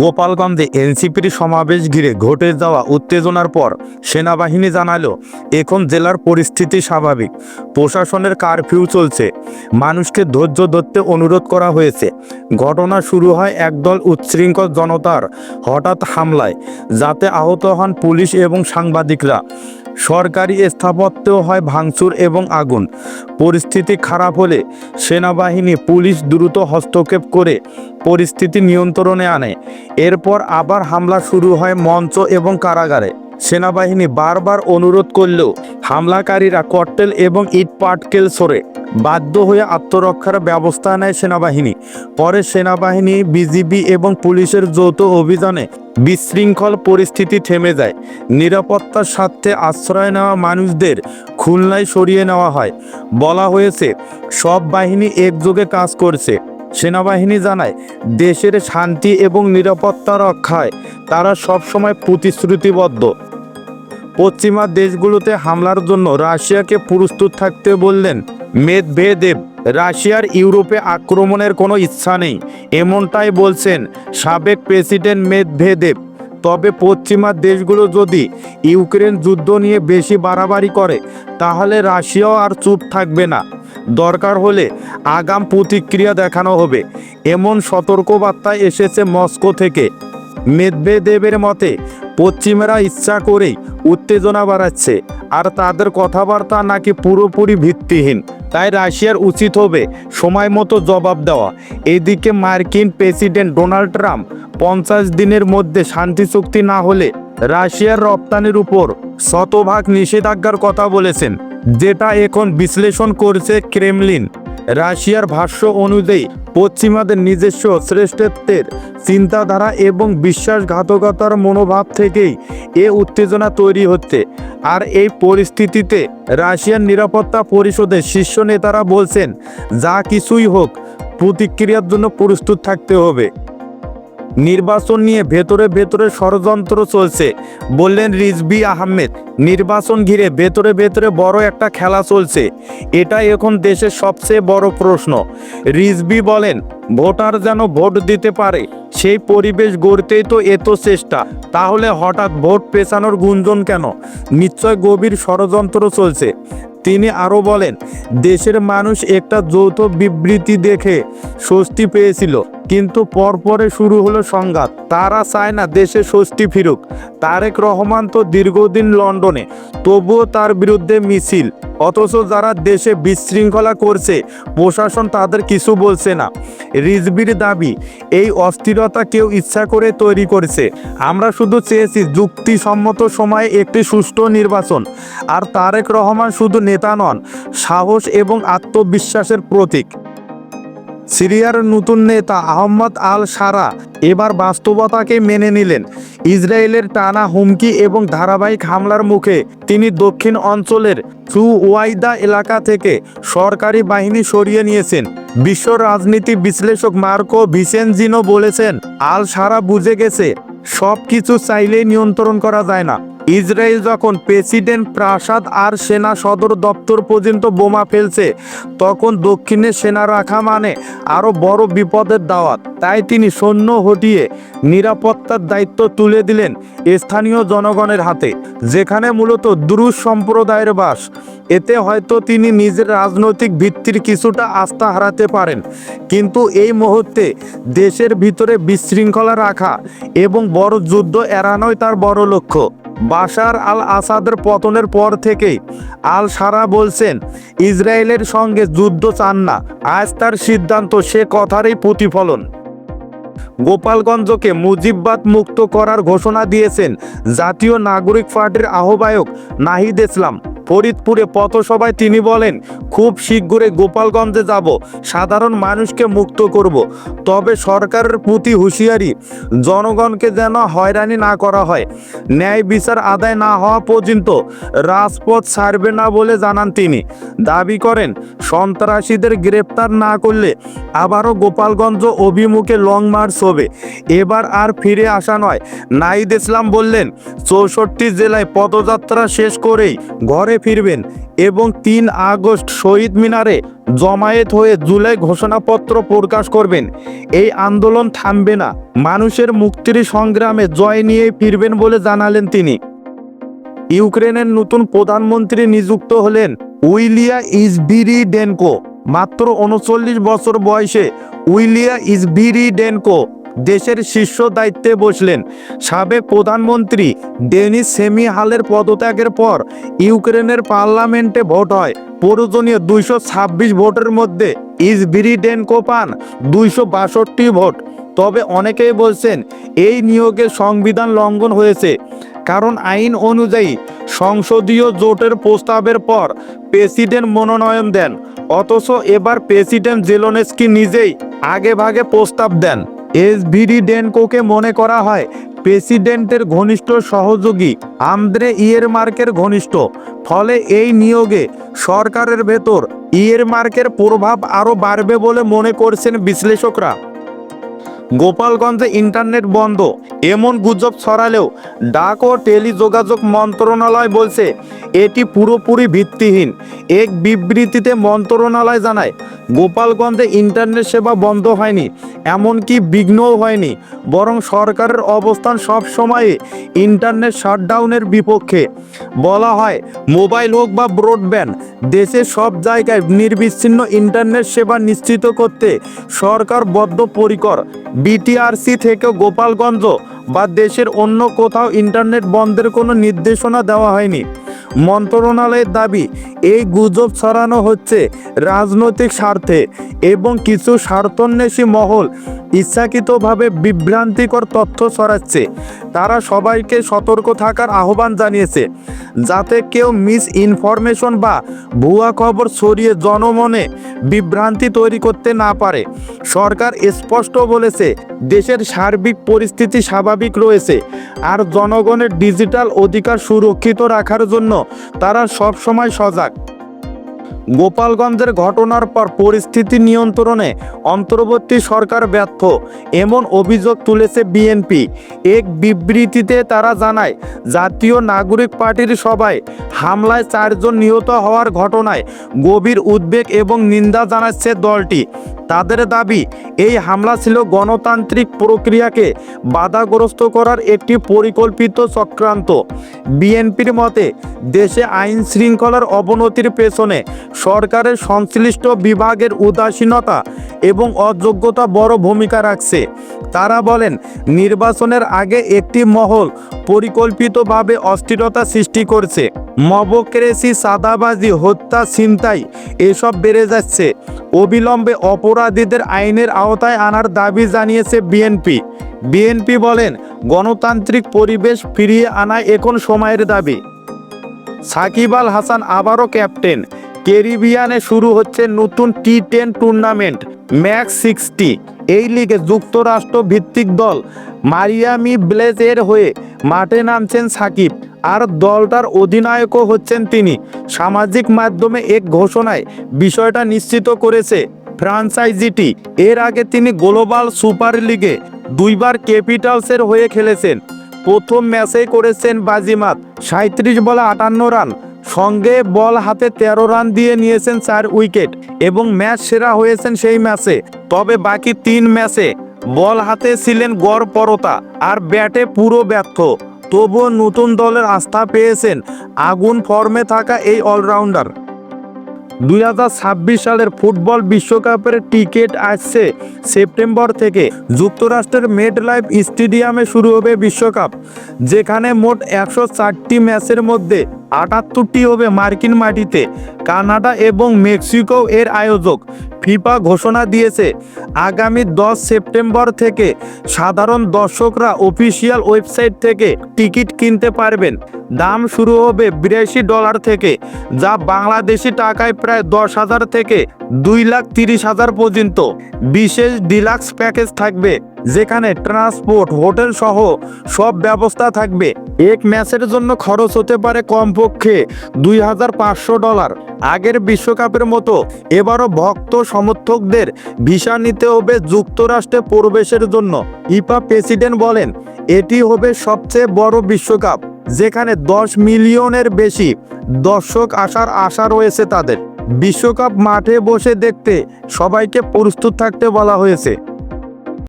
গোপালগঞ্জে এনসিপির সমাবেশ ঘিরে ঘটে যাওয়া উত্তেজনার পর সেনাবাহিনী জানালো, এখন জেলার পরিস্থিতি স্বাভাবিক। প্রশাসনের কারফিউ চলছে। মানুষকে ধৈর্য ধরতে অনুরোধ করা হয়েছে। ঘটনা শুরু হয় একদল উচ্ছৃঙ্খল জনতার হঠাৎ হামলায়, যাতে আহত হন পুলিশ এবং সাংবাদিকরা। সরকারি স্থাপত্যেও হয় ভাঙচুর এবং আগুন। পরিস্থিতি খারাপ হলে সেনাবাহিনী পুলিশ দ্রুত হস্তক্ষেপ করে পরিস্থিতি নিয়ন্ত্রণে আনে। এরপর আবার হামলা শুরু হয় মঞ্চ এবং কারাগারে। সেনাবাহিনী বারবার অনুরোধ করলেও হামলাকারীরা ককটেল এবং ইট পাটকেল সরে বাধ্য হয়ে আত্মরক্ষার ব্যবস্থা নেয় সেনাবাহিনী। পরে সেনাবাহিনী, বিজিবি এবং পুলিশের যৌথ অভিযানে বিশৃঙ্খল পরিস্থিতি থেমে যায়। নিরাপত্তার স্বার্থে আশ্রয় নেওয়া মানুষদের খুলনায় সরিয়ে নেওয়া হয়। বলা হয়েছে, সব বাহিনী একযোগে কাজ করছে। সেনাবাহিনী জানায়, দেশের শান্তি এবং নিরাপত্তা রক্ষায় তারা সবসময় প্রতিশ্রুতিবদ্ধ। পশ্চিমা দেশগুলোতে হামলার জন্য রাশিয়াকে প্রস্তুত থাকতে বললেন মেদভেদেব। রাশিয়ার ইউরোপে আক্রমণের কোনো ইচ্ছা নেই, এমনটাই বলছেন সাবেক প্রেসিডেন্ট মেদভেদেব। তবে পশ্চিমা দেশগুলো যদি ইউক্রেন যুদ্ধ নিয়ে বেশি বাড়াবাড়ি করে, তাহলে রাশিয়াও আর চুপ থাকবে না। দরকার হলে আগাম প্রতিক্রিয়া দেখানো হবে। এমন সতর্কবার্তা এসেছে মস্কো থেকে। মেদভেদেবের মতে, পশ্চিমেরা ইচ্ছা করেই উত্তেজনা বাড়াচ্ছে, আর তাদের কথাবার্তা নাকি পুরোপুরি ভিত্তিহীন। তাই রাশিয়ার উচিত হবে সময় মতো জবাব দেওয়া। এদিকে মার্কিন প্রেসিডেন্ট ডোনাল্ড ট্রাম্প পঞ্চাশ দিনের মধ্যে শান্তি চুক্তি না হলে রাশিয়ার রপ্তানির উপর শতভাগ নিষেধাজ্ঞার কথা বলেছেন। যেটা এখন বিশ্লেষণ করছে ক্রেমলিন। রাশিয়ার ভাষ্য অনুযায়ী পশ্চিমাদের নিজস্ব শ্রেষ্ঠত্বের চিন্তাধারা এবং বিশ্বাসঘাতকতার মনোভাব থেকেই এ উত্তেজনা তৈরি হচ্ছে। আর এই পরিস্থিতিতে রাশিয়ার নিরাপত্তা পরিষদের শীর্ষ নেতারা বলছেন, যা কিছুই হোক, প্রতিক্রিয়ার জন্য প্রস্তুত থাকতে হবে। নির্বাচন নিয়ে ভেতরে ভেতরে ষড়যন্ত্র চলছে। বললেন রিজবি আহমেদ, নির্বাচন ঘিরে ভেতরে ভেতরে বড় একটা খেলা চলছে। এটা এখন দেশের সবচেয়ে বড় প্রশ্ন। রিজবি বলেন, ভোটার যেন ভোট দিতে পারে, সেই পরিবেশ গড়তেই তো এত চেষ্টা। তাহলে হঠাৎ ভোট পেছানোর গুঞ্জন কেন? নিশ্চয় গভীর ষড়যন্ত্র চলছে। তিনি আরও বলেন, দেশের মানুষ একটা যৌথ বিবৃতি দেখে স্বস্তি পেয়েছিল। কিন্তু পরপরে শুরু হলো সংঘাত। তারা চায় না দেশে ষষ্ঠী ফিরুক। তারেক রহমান তো দীর্ঘদিন লন্ডনে, তবুও তার বিরুদ্ধে মিছিল। অথচ যারা দেশে বিশৃঙ্খলা করছে, প্রশাসন তাদের কিছু বলছে না। রিজবির দাবি, এই অস্থিরতা কেউ ইচ্ছা করে তৈরি করেছে। আমরা শুধু চেয়েছি যুক্তিসম্মত সময়ে একটি সুষ্ঠু নির্বাচন। আর তারেক রহমান শুধু নেতা নন, সাহস এবং আত্মবিশ্বাসের প্রতীক। সিরিয়ার নতুন নেতা আহম্মদ আল সারা এবার বাস্তবতাকে মেনে নিলেন। ইসরায়েলের টানা হুমকি এবং ধারাবাহিক হামলার মুখে তিনি দক্ষিণ অঞ্চলের ওয়াইদা এলাকা থেকে সরকারি বাহিনী সরিয়ে নিয়েছেন। বিশ্ব রাজনীতি বিশ্লেষক মার্কো ভিসেনজিনো বলেছেন, আল সারা বুঝে গেছে সব কিছু চাইলেই নিয়ন্ত্রণ করা যায় না। ইসরায়েল যখন প্রেসিডেন্ট প্রাসাদ আর সেনা সদর দপ্তর পর্যন্ত বোমা ফেলছে, তখন দক্ষিণে সেনা রাখা মানে আরও বড় বিপদের দাওয়াত। তাই তিনি সৈন্য হটিয়ে নিরাপত্তার দায়িত্ব তুলে দিলেন স্থানীয় জনগণের হাতে, যেখানে মূলত দ্রুজ সম্প্রদায়ের বাস। এতে হয়তো তিনি নিজের রাজনৈতিক ভিত্তির কিছুটা আস্থা হারাতে পারেন। কিন্তু এই মুহূর্তে দেশের ভিতরে বিশৃঙ্খলা রাখা এবং বড় যুদ্ধ এড়ানোই তার বড় লক্ষ্য। বাশার আল আসাদের পতনের পর থেকেই আল সারা বলছেন, ইসরায়েলের সঙ্গে যুদ্ধ চান না। আজ তার সিদ্ধান্ত, সে কথারই প্রতিফলন। গোপালগঞ্জকে মুজিববাদ মুক্ত করার ঘোষণা দিয়েছেন জাতীয় নাগরিক পার্টির আহ্বায়ক নাহিদ ইসলাম। ফরিদপুরে পথসভায় তিনি বলেন, খুব শীঘ্রই গোপালগঞ্জে যাব, সাধারণ মানুষকে মুক্ত করব। তবে সরকারের প্রতি হুঁশিয়ারি, জনগণকে যেন হয়রানি না করা হয়। ন্যায় বিচার আদায় না হওয়া পর্যন্ত রাজপথ ছাড়বে না বলে জানান তিনি। দাবি করেন, সন্ত্রাসীদের গ্রেপ্তার না করলে আবারও গোপালগঞ্জ অভিমুখে লং মার্চ হবে। এবার আর ফিরে আসা নয়। নাইদ ইসলাম বললেন, চৌষট্টি জেলায় পদযাত্রা শেষ করেই ঘরে হয়ে ফিরবেন এবং তিন আগস্ট শহীদ মিনারে জমায়েত হয়ে জুলাই ঘোষণাপত্র প্রকাশ করবেন। এই আন্দোলন থামবে না। মানুষের মুক্তির সংগ্রামে জয় নিয়ে ফিরবেন বলে জানালেন তিনি। ইউক্রেনের নতুন প্রধানমন্ত্রী নিযুক্ত হলেন উইলিয়া ইসবিরি ডেনকো মাত্র উনচল্লিশ বছর বয়সে উইলিয়া ইসবিরি ডেনকো দেশের শীর্ষ দায়িত্বে বসলেন। সাবেক প্রধানমন্ত্রী ডেনিস সেমি হালের পদত্যাগের পর ইউক্রেনের পার্লামেন্টে ভোট হয়। প্রয়োজনীয় দুইশো ছাব্বিশ ভোটের মধ্যে ইসবিরি ডেনকো পান দুইশো বাষট্টি ভোট। তবে অনেকেই বলছেন এই নিয়োগে সংবিধান লঙ্ঘন হয়েছে। কারণ আইন অনুযায়ী সংসদীয় জোটের প্রস্তাবের পর প্রেসিডেন্ট মনোনয়ন দেন। অথচ এবার প্রেসিডেন্ট জেলোনেস্কি নিজেই আগে ভাগে প্রস্তাব দেন। এসভিডি ডেনকোকে মনে করা হয় প্রেসিডেন্টের ঘনিষ্ঠ সহযোগী আমদ্রে ইয়েরমার্কের ঘনিষ্ঠ। ফলে এই নিয়োগে সরকারের ভেতর ইয়েরমার্কের প্রভাব আরও বাড়বে বলে মনে করছেন বিশ্লেষকরা। গোপালগঞ্জে ইন্টারনেট বন্ধ এমন গুজব ছড়ালেও ডাক ও টেলিযোগাযোগ মন্ত্রণালয় বলছে, এটি পুরোপুরি ভিত্তিহীন। এক বিবৃতিতে মন্ত্রণালয় জানায়, গোপালগঞ্জে ইন্টারনেট সেবা বন্ধ হয়নি, এমনকি বিঘ্নও হয়নি, বরং সরকারের অবস্থান সব সময়ে ইন্টারনেট শাটডাউনের বিপক্ষে। বলা হয়, মোবাইল হোক বা ব্রডব্যান্ড, দেশের সব জায়গায় নির্বিচ্ছিন্ন ইন্টারনেট সেবা নিশ্চিত করতে সরকার বদ্ধপরিকর। বিটিআরসি থেকে গোপালগঞ্জ বা দেশের অন্য কোথাও ইন্টারনেট বন্ধের কোনো নির্দেশনা দেওয়া হয়নি। মন্ত্রণালয়ের দাবি, এই গুজব ছড়ানো হচ্ছে রাজনৈতিক স্বার্থে এবং কিছু স্বার্থন্বেষী মহল ইচ্ছাকৃতভাবে বিভ্রান্তিকর তথ্য ছড়াচ্ছে। তারা সবাইকে সতর্ক থাকার আহ্বান জানিয়েছে, যাতে কেউ মিস ইনফরমেশন বা ভুয়া খবর ছড়িয়ে জনমনে বিভ্রান্তি তৈরি করতে না পারে। সরকার স্পষ্ট বলেছে, দেশের সার্বিক পরিস্থিতি স্বাভাবিক রয়েছে, আর জনগণের ডিজিটাল অধিকার সুরক্ষিত রাখার জন্য তারা সব সময় সজাগ। গোপালগঞ্জের ঘটনার পর পরিস্থিতি নিয়ন্ত্রণে অন্তর্বর্তী সরকার ব্যর্থ, এমন অভিযোগ তুলেছে বিএনপি। এক বিবৃতিতে তারা জানায়, জাতীয় নাগরিক পার্টির সবাই হামলায় চারজন নিহত হওয়ার ঘটনায় গভীর উদ্বেগ এবং নিন্দা জানাচ্ছে দলটি। তাদের দাবি, এই হামলা ছিল গণতান্ত্রিক প্রক্রিয়াকে বাধাগ্রস্ত করার একটি পরিকল্পিত চক্রান্ত। বিএনপির মতে, দেশে আইন শৃঙ্খলার অবনতির পেছনে সরকারের সংশ্লিষ্ট বিভাগের উদাসীনতা এবং অযোগ্যতা বড় ভূমিকা রাখছে। তারা বলেন, নির্বাচনের আগে একটি মহল পরিকল্পিতভাবে অস্থিরতা সৃষ্টি করছে। মবক্রেসি, সাদাবাজি, হত্যা, ছিনতাই এসব বেড়ে যাচ্ছে। অবিলম্বে অপরাধীদের আইনের আওতায় আনার দাবি জানিয়েছে বিএনপি। বিএনপি বলেন, গণতান্ত্রিক পরিবেশ ফিরিয়ে আনা এখন সময়ের দাবি। সাকিব আল হাসান আবারও ক্যাপ্টেন। ক্যারিবিয়ানে শুরু হচ্ছে নতুন T ten tournament max sixty. এই লিগে যুক্তরাষ্ট্র ভিত্তিক দল মারিয়ামি ব্লেজের হয়ে মাঠে নামছেন সাকিব, আর দলটার অধিনায়কও হচ্ছেন তিনি। সামাজিক মাধ্যমে এক ঘোষণায় বিষয়টা নিশ্চিত করেছে ফ্রাঞ্চাইজিটি। এর আগে তিনি গ্লোবাল সুপার লিগে দুইবার ক্যাপিটালসের হয়ে খেলেছেন। প্রথম ম্যাচেই করেছেন বাজিমাত সাঁত্রিশ বলে আটান্ন রান। সঙ্গে বল হাতে তেরো রান দিয়ে নিয়েছেন চার উইকেট এবং ম্যাচ সেরা হয়েছেন সেই ম্যাচে। তবে বাকি তিন ম্যাচে বল হাতে ছিলেন গড় পরতা আর ব্যাটে পুরো ব্যর্থ। তবুও নতুন দলের আস্থা পেয়েছেন আগুন ফর্মে থাকা এই অলরাউন্ডার। দুই হাজার ছাব্বিশ সালের ফুটবল বিশ্বকাপের টিকিট আসছে সেপ্টেম্বর থেকে। যুক্তরাষ্ট্রের মেড লাইফ স্টেডিয়ামে শুরু হবে বিশ্বকাপ, যেখানে মোট একশো ম্যাচের মধ্যে আটাত্তরটি হবে মার্কিন মাটিতে। কানাডা এবং মেক্সিকো এর আয়োজক। ফিফা ঘোষণা দিয়েছে, আগামী দশ সেপ্টেম্বর থেকে সাধারণ দর্শকরা অফিসিয়াল ওয়েবসাইট থেকে টিকিট কিনতে পারবেন। দাম শুরু হবে বিরাশি ডলার থেকে, যা বাংলাদেশি টাকায় প্রায় দশ হাজার থেকে দুই লাখ তিরিশ হাজার পর্যন্ত। বিশেষ ডিলাক্স প্যাকেজ থাকবে। যেখানে ট্রান্সপোর্ট, হোটেল সহ সব ব্যবস্থা থাকবে। এক ম্যাচের জন্য খরচ হতে পারে কমপক্ষে দুই হাজার পাঁচশো ডলার। আগের বিশ্বকাপের মতো এবারও ভক্ত সমর্থকদের ভিসা নিতে হবে যুক্তরাষ্ট্রে প্রবেশের জন্য। ইপা প্রেসিডেন্ট বলেন, এটি হবে সবচেয়ে বড় বিশ্বকাপ, যেখানে দশ মিলিয়নের বেশি দর্শক আসার আশা রয়েছে তাদের। বিশ্বকাপ মাঠে বসে দেখতে সবাইকে প্রস্তুত থাকতে বলা হয়েছে।